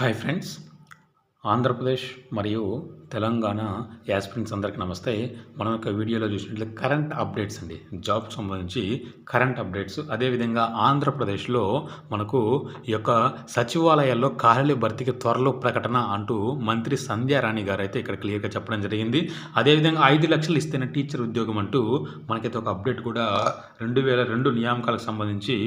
Hi friends Andhra Pradesh మరియు Telangana aspirants అందరికీ నమస్తే. మనం యొక్క వీడియోలో చూసినట్లయితే కరెంట్ అప్డేట్స్ అండి. జాబ్ సంబంధించి కరెంట్ అప్డేట్స్. అదేవిధంగా ఆంధ్రప్రదేశ్లో మనకు ఈ యొక్క సచివాలయాల్లో ఖాళీ భర్తీకి త్వరలో ప్రకటన అంటూ మంత్రి సంధ్యారాణి గారు అయితే ఇక్కడ క్లియర్గా చెప్పడం జరిగింది. అదేవిధంగా ఐదు లక్షలు ఇస్తేనే టీచర్ ఉద్యోగం అంటూ మనకైతే ఒక అప్డేట్ కూడా రెండు వేల రెండు నియామకాలకు సంబంధించి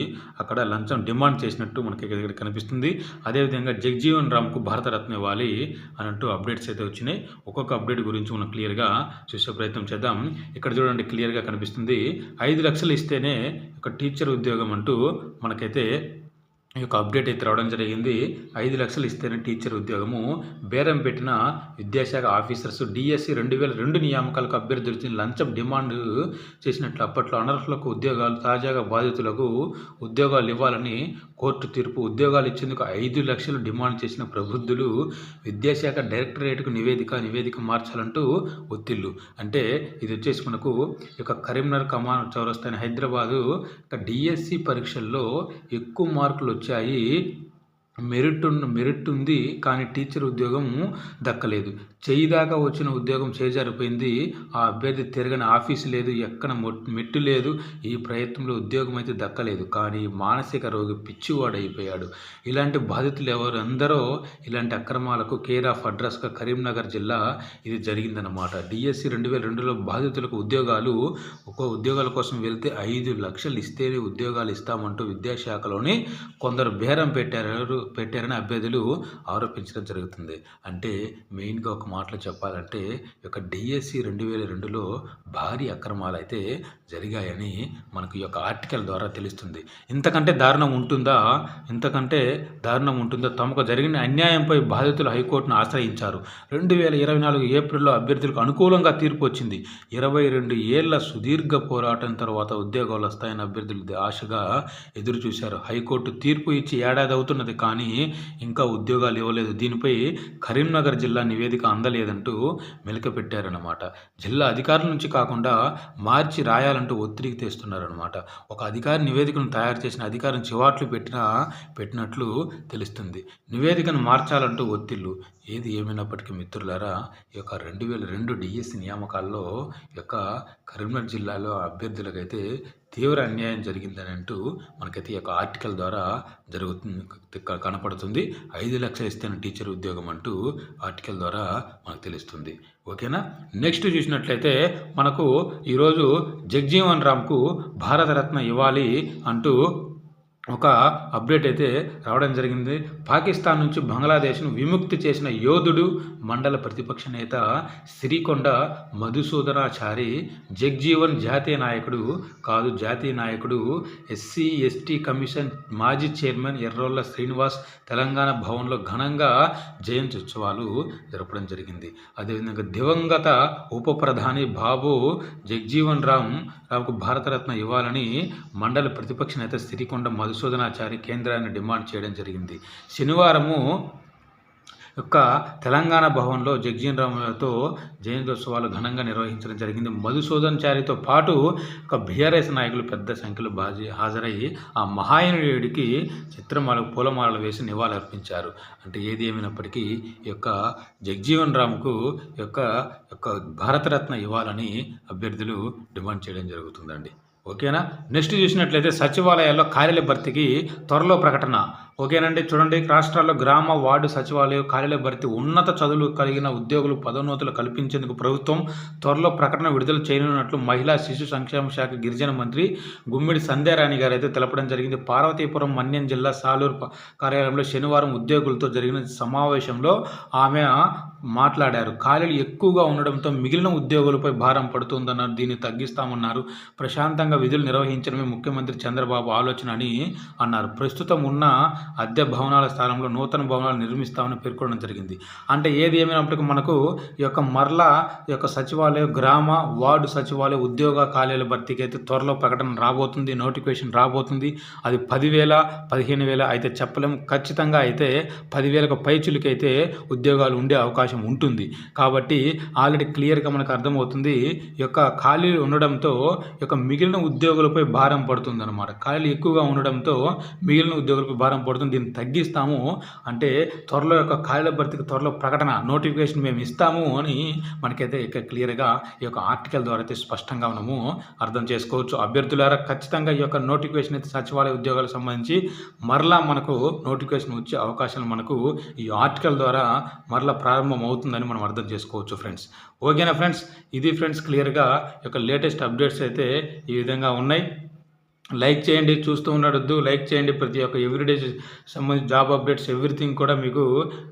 అక్కడ లంచం డిమాండ్ చేసినట్టు మనకి ఇక్కడ కనిపిస్తుంది. అదేవిధంగా జగ్జీవన్ రామ్కు భారతరత్న ఇవ్వాలి. అన్నట్టు అప్డేట్స్ అయితే వచ్చినాయి. ఒక్కొక్క అప్డేట్ గురించి మనం క్లియర్గా చూసే ప్రయత్నం చేద్దాం. ఇక్కడ చూడండి క్లియర్గా కనిపిస్తుంది. ఐదు లక్షలు ఇస్తేనే ఒక టీచర్ ఉద్యోగం అంటూ మనకైతే యొక్క అప్డేట్ అయితే రావడం జరిగింది. ఐదు లక్షలు ఇస్తేనే టీచర్ ఉద్యోగము. బేరం పెట్టిన విద్యాశాఖ ఆఫీసర్స్ డిఎస్సి రెండు వేల రెండు నియామకాలకు అభ్యర్థులు లంచం డిమాండ్ చేసినట్లు అప్పట్లో అనర్హులకు ఉద్యోగాలు తాజాగా బాధితులకు ఉద్యోగాలు ఇవ్వాలని కోర్టు తీర్పు ఉద్యోగాలు ఇచ్చేందుకు ఐదు లక్షలు డిమాండ్ చేసిన ప్రబుద్ధులు విద్యాశాఖ డైరెక్టరేట్కు నివేదిక నివేదిక మార్చాలంటూ ఒత్తిళ్ళు అంటే ఇది వచ్చేసి మనకు ఈ కరీంనగర్ కమాన్ చౌరస్తాని హైదరాబాదు డిఎస్సి పరీక్షల్లో ఎక్కువ మార్కులు వచ్చాయి. మెరిట్ ఉన్న మెరిట్ ఉంది కానీ టీచర్ ఉద్యోగం దక్కలేదు. చేయి దాకా వచ్చిన ఉద్యోగం చేజారిపోయింది. ఆ అభ్యర్థి తిరగని ఆఫీసు లేదు ఎక్కడ మెట్టు లేదు. ఈ ప్రయత్నంలో ఉద్యోగం అయితే దక్కలేదు. కానీ మానసిక రోగి పిచ్చివాడు అయిపోయాడు ఇలాంటి బాధితులు ఎవరు అందరో ఇలాంటి అక్రమాలకు కేర్ ఆఫ్ అడ్రస్గా కరీంనగర్ జిల్లా ఇది జరిగిందనమాట డిఎస్సి రెండు వేల రెండులో బాధితులకు ఉద్యోగాలు ఒక ఉద్యోగాల కోసం వెళ్తే ఐదు లక్షలు ఇస్తేనే ఉద్యోగాలు ఇస్తామంటూ విద్యాశాఖలోనే కొందరు బేరం పెట్టారు పెట్టారని అభ్యర్థులు ఆరోపించడం జరుగుతుంది. అంటే మెయిన్గా ఒక మాటలు చెప్పాలంటే యొక్క డిఎస్సి రెండు వేల రెండులో భారీ అక్రమాలు అయితే జరిగాయని మనకు ఈ యొక్క ఆర్టికల్ ద్వారా తెలుస్తుంది. ఇంతకంటే దారుణం ఉంటుందా? ఇంతకంటే దారుణం ఉంటుందా? తమకు జరిగిన అన్యాయంపై బాధితులు హైకోర్టును ఆశ్రయించారు. రెండు వేల ఇరవై నాలుగు ఏప్రిల్లో అభ్యర్థులకు అనుకూలంగా తీర్పు వచ్చింది. ఇరవై రెండు ఏళ్ళ సుదీర్ఘ పోరాటం తర్వాత ఉద్యోగాలు వస్తాయని అభ్యర్థులు ఆశగా ఎదురు చూశారు హైకోర్టు తీర్పు ఇచ్చి ఏడాది అవుతున్నది కానీ ఇంకా ఉద్యోగాలు ఇవ్వలేదు. దీనిపై కరీంనగర్ జిల్లా నివేదిక అందలేదంటూ మెలకపెట్టారన్నమాట జిల్లా అధికారుల నుంచి కాకుండా మార్చి రాయాలంటూ ఒత్తిడికి తెస్తున్నారనమాట ఒక అధికారి నివేదికను తయారు చేసిన అధికారం చివాట్లు పెట్టినా పెట్టినట్లు తెలుస్తుంది. నివేదికను మార్చాలంటూ ఒత్తిళ్ళు ఏది ఏమైనప్పటికీ మిత్రులారా ఈ యొక్క రెండు వేల రెండు డిఎస్సి నియామకాల్లో ఈ యొక్క కరీంనగర్ జిల్లాలో అభ్యర్థులకైతే తీవ్ర అన్యాయం జరిగిందని అంటూ మనకైతే ఈ యొక్క ఆర్టికల్ ద్వారా జరుగుతుంది కనపడుతుంది. ఐదు లక్షలు ఇస్తేనే టీచర్ ఉద్యోగం అంటూ ఆర్టికల్ ద్వారా మనకు తెలుస్తుంది. ఓకేనా? నెక్స్ట్ చూసినట్లయితే మనకు ఈరోజు జగ్జీవన్ రామ్కు భారతరత్న ఇవ్వాలి అంటూ ఒక అప్డేట్ అయితే రావడం జరిగింది. పాకిస్తాన్ నుంచి బంగ్లాదేశ్ను విముక్తి చేసిన యోధుడు మండల ప్రతిపక్ష నేత సిరికొండ మధుసూదనాచారి జగ్జీవన్ జాతీయ నాయకుడు కాదు జాతీయ నాయకుడు ఎస్సీ ఎస్టీ కమిషన్ మాజీ చైర్మన్ ఎర్రోళ్ళ శ్రీనివాస్ తెలంగాణ భవన్లో ఘనంగా జయంతి ఉత్సవాలు జరపడం జరిగింది. అదేవిధంగా దివంగత ఉప ప్రధాని బాబు జగ్జీవన్ రామ్ రామ్కు భారతరత్న ఇవ్వాలని మండల ప్రతిపక్ష నేత సిరికొండ పరిశోధనాచారి కేంద్రాన్ని డిమాండ్ చేయడం జరిగింది. శనివారము యొక్క తెలంగాణ భవన్లో జగ్జీన్ రామ్తో జయంతోత్సవాలు ఘనంగా నిర్వహించడం జరిగింది. మధుసూదన్ చారితో పాటు ఒక బీఆర్ఎస్ నాయకులు పెద్ద సంఖ్యలో బాజీ హాజరయ్యి ఆ మహాయనుడికి చిత్రమాలకు పూలమాలలు వేసి నివాళులర్పించారు. అంటే ఏది ఏమైనప్పటికీ ఈ యొక్క జగ్జీవన్ రామ్కు యొక్క యొక్క భారతరత్న ఇవ్వాలని అభ్యర్థులు డిమాండ్ చేయడం జరుగుతుందండి. ఓకేనా? నెక్స్ట్ చూసినట్లయితే సచివాలయాల్లో ఖాళీల భర్తీకి త్వరలో ప్రకటన. ఓకేనండి చూడండి రాష్ట్రాల్లో గ్రామ వార్డు సచివాలయం కార్యాలయ భర్తీ ఉన్నత చదువులు కలిగిన ఉద్యోగులు పదోన్నతులు కల్పించేందుకు ప్రభుత్వం త్వరలో ప్రకటన విడుదల చేయనున్నట్లు మహిళా శిశు సంక్షేమ శాఖ గిరిజన మంత్రి గుమ్మిడి సంధ్యారాణి గారు అయితే తెలపడం జరిగింది. పార్వతీపురం మన్యం జిల్లా సాలూరు కార్యాలయంలో శనివారం ఉద్యోగులతో జరిగిన సమావేశంలో ఆమె మాట్లాడారు. ఖాళీలు ఎక్కువగా ఉండడంతో మిగిలిన ఉద్యోగులపై భారం పడుతుందన్నారు. దీన్ని తగ్గిస్తామన్నారు. ప్రశాంతంగా విధులు నిర్వహించడమే ముఖ్యమంత్రి చంద్రబాబు ఆలోచన అని అన్నారు. ప్రస్తుతం ఉన్న అద్దె భవనాల స్థానంలో నూతన భవనాలు నిర్మిస్తామని పేర్కొనడం జరిగింది. అంటే ఏది ఏమైనప్పటికీ మనకు ఈ యొక్క మరలా ఈ యొక్క సచివాలయం గ్రామ వార్డు సచివాలయ ఉద్యోగ ఖాళీల భర్తీకి అయితే త్వరలో ప్రకటన రాబోతుంది నోటిఫికేషన్ రాబోతుంది. అది పదివేల పదిహేను వేల అయితే చెప్పలేము. ఖచ్చితంగా అయితే పదివేలకు పైచులకైతే ఉద్యోగాలు ఉండే అవకాశం ఉంటుంది. కాబట్టి ఆల్రెడీ క్లియర్గా మనకు అర్థమవుతుంది ఈ యొక్క ఖాళీలు ఉండడంతో ఈ యొక్క మిగిలిన ఉద్యోగులపై భారం పడుతుంది అనమాట ఖాళీలు ఎక్కువగా ఉండడంతో మిగిలిన ఉద్యోగులపై భారం పడుతుంది. పడుతుంది దీన్ని తగ్గిస్తాము అంటే త్వరలో యొక్క ఖాళీల భర్తీకి త్వరలో ప్రకటన నోటిఫికేషన్ మేము ఇస్తాము అని మనకైతే ఇక క్లియర్గా ఈ యొక్క ఆర్టికల్ ద్వారా అయితే స్పష్టంగా మనము అర్థం చేసుకోవచ్చు. అభ్యర్థులారా ఖచ్చితంగా ఈ యొక్క నోటిఫికేషన్ అయితే సచివాలయ ఉద్యోగాలకు సంబంధించి మరలా మనకు నోటిఫికేషన్ వచ్చే అవకాశాలు మనకు ఈ ఆర్టికల్ ద్వారా మరలా ప్రారంభం అవుతుందని మనం అర్థం చేసుకోవచ్చు ఫ్రెండ్స్. ఓకేనా ఫ్రెండ్స్? ఇది ఫ్రెండ్స్ క్లియర్గా యొక్క లేటెస్ట్ అప్డేట్స్ అయితే ఈ విధంగా ఉన్నాయి. లైక్ చేయండి చూస్తూ ఉండడద్దు లైక్ చేయండి ప్రతి ఒక్క ఎవ్రీడే సంబంధించి జాబ్ అప్డేట్స్ ఎవ్రీథింగ్ కూడా మీకు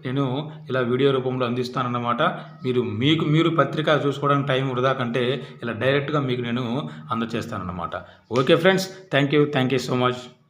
నేను ఇలా వీడియో రూపంలో అందిస్తానన్నమాట. మీరు మీకు మీరు పత్రిక చూసుకోవడానికి టైం వృధా కంటే ఇలా డైరెక్ట్గా మీకు నేను అందజేస్తానన్నమాట okay friends thank you thank you so much.